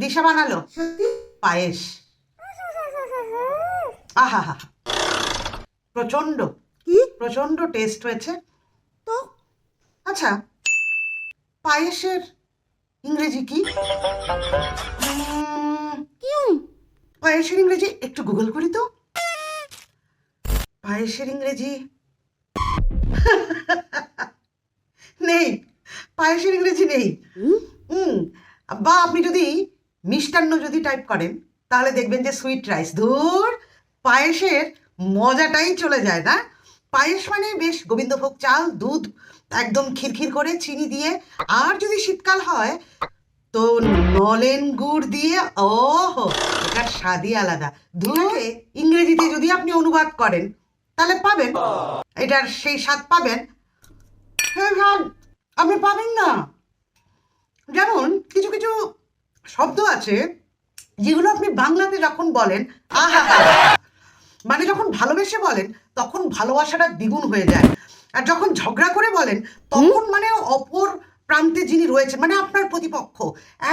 দিশা বানালো? পায়েস। আহা হা প্রচণ্ড কি? প্রচণ্ড টেস্ট হয়েছে। তো আচ্ছা পায়েসের ইংরেজি কি? পায়েসের ইংরেজি একটু গুগল করি তো। পায়েসের ইংরেজি। নেই। পায়েসের ইংরেজি নেই। হুম? বা আপনি যদি মিষ্টান্ন যদি টাইপ করেন, তাহলে দেখবেন যে সুইট রাইস ধুর, পায়েসের মজাটাই চলে যায় না? পায়েস মানে বেশ গোবিন্দভোগ চাল, দুধ, একদম খিরখির করে চিনি দিয়ে। আর যদি শীতকাল হয়, তো নলেন গুড় দিয়ে ও এটার স্বাদই আলাদা। দুটোকে ইংরেজিতে যদি আপনি অনুবাদ করেন, তাহলে পাবেন। এটার সেই স্বাদ পাবেন। হ্যাঁ আপনি পাবেন না। যেমন কিছু কিছু শব্দ আছে যেগুলো আপনি বাংলাতে যখন বলেন আহা মানে যখন ভালোবেসে বলেন তখন ভালোবাসাটা দ্বিগুণ হয়ে যায়। আর যখন ঝগড়া করে বলেন তখন মানে অপর প্রান্তে যিনি রয়েছেন মানে আপনার প্রতিপক্ষ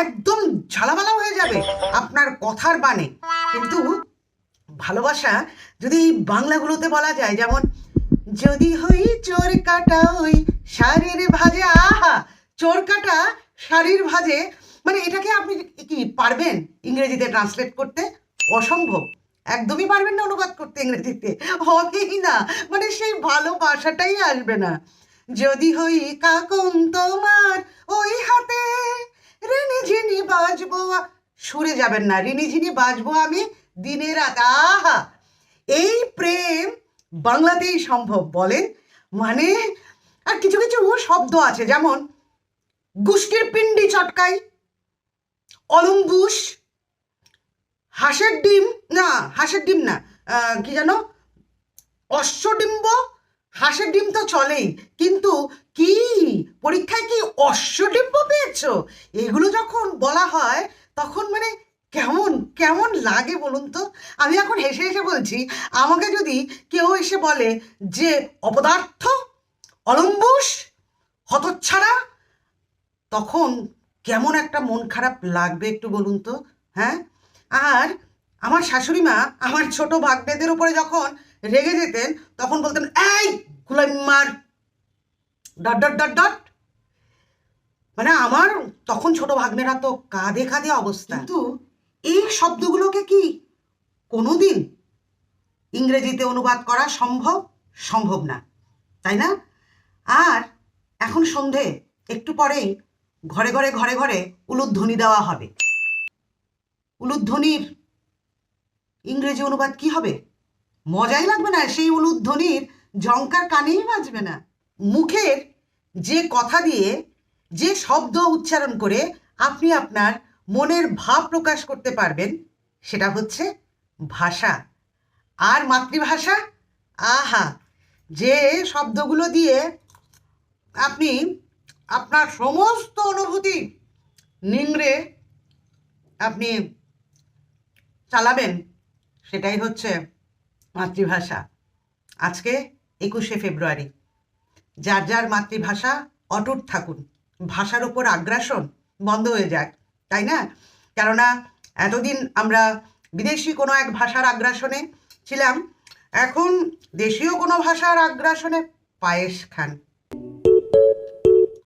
একদম ঝালামালা হয়ে যাবে আপনার কথার বানে কিন্তু ভালোবাসা যদি বাংলাগুলোতে বলা যায় যেমন যদি হই চোর কাটা ওই শাড়ির ভাজে আহা চোর কাটা শাড়ির ভাজে মানে এটাকে আপনি কি পারবেন ইংরেজিতে ট্রান্সলেট করতে? অসম্ভব। একদমই পারবেন না অনুবাদ করতে ইংরেজিতে। হবেই না। মানে সেই ভালো ভালোবাসাটাই আসবে না। যদি হই কাকুন তোমার, ওই হাতে রিনি ঝিনি বাজবো সুরে যাবেন না। রিনি ঝিনি বাজবো আমি দিনে রাত। আহা! এই প্রেম বাংলাতেই সম্ভব বলেন? মানে আর কিছু কিছু শব্দ আছে। যেমন, গুষ্টির পিণ্ডি চটকাই। অলম্বুস হাঁসের ডিম, না, হাঁসের ডিম না কি জানো অশ্বডিম্ব, হাঁসের ডিম তো চলেই, কিন্তু কি? পরীক্ষায় কি অশ্বডিম্ব পেয়েছ? এগুলো যখন বলা হয়, তখন মানে কেমন কেমন লাগে বলুন তো? আমি এখন হেসে হেসে বলছি, আমাকে যদি কেউ এসে বলে যে অপদার্থ অলম্বুস হতচ্ছাড়া, তখন কেমন একটা মন খারাপ লাগবে একটু বলুন তো হ্যাঁ? আর আমার শাশুড়ি মা আমার ছোট ভাগ্নেদের উপরে যখন রেগে যেতেন তখন বলতেন এই গুলাইমার ডট ডট ডট ডট। মানে আমার তখন ছোট ভাগ্নেরা তো কাঁধে কাঁধে অবস্থা। কিন্তু এই শব্দগুলোকে কি কোনোদিন ইংরেজিতে অনুবাদ করা সম্ভব? সম্ভব না তাই না? আর এখন সন্ধে একটু পরেই ঘরে ঘরে ঘরে ঘরে উলুধ্বনি দেওয়া হবে। উলুধ্বনির ইংরেজি অনুবাদ কি হবে? মজাই লাগবে না, সেই উলুধ্বনির ঝঙ্কার কানেই বাজবে না। মুখের যে কথা দিয়ে, যে শব্দ উচ্চারণ করে আপনি আপনার মনের ভাব প্রকাশ করতে পারবেন, সেটা হচ্ছে ভাষা। আর মাতৃভাষা? আহা! যে শব্দগুলো দিয়ে আপনি আপনার সমস্ত অনুভূতি নিংড়ে আপনি চালাবেন, সেটাই হচ্ছে মাতৃভাষা। আজকে একুশে ফেব্রুয়ারি। যার যার মাতৃভাষা অটুট থাকুন, ভাষার ওপর আগ্রাসন বন্ধ হয়ে যাক, তাই না? কেননা এতদিন আমরা বিদেশি কোনো এক ভাষার আগ্রাসনে ছিলাম, এখন দেশীয় কোনো ভাষার আগ্রাসনে পায়েস খান।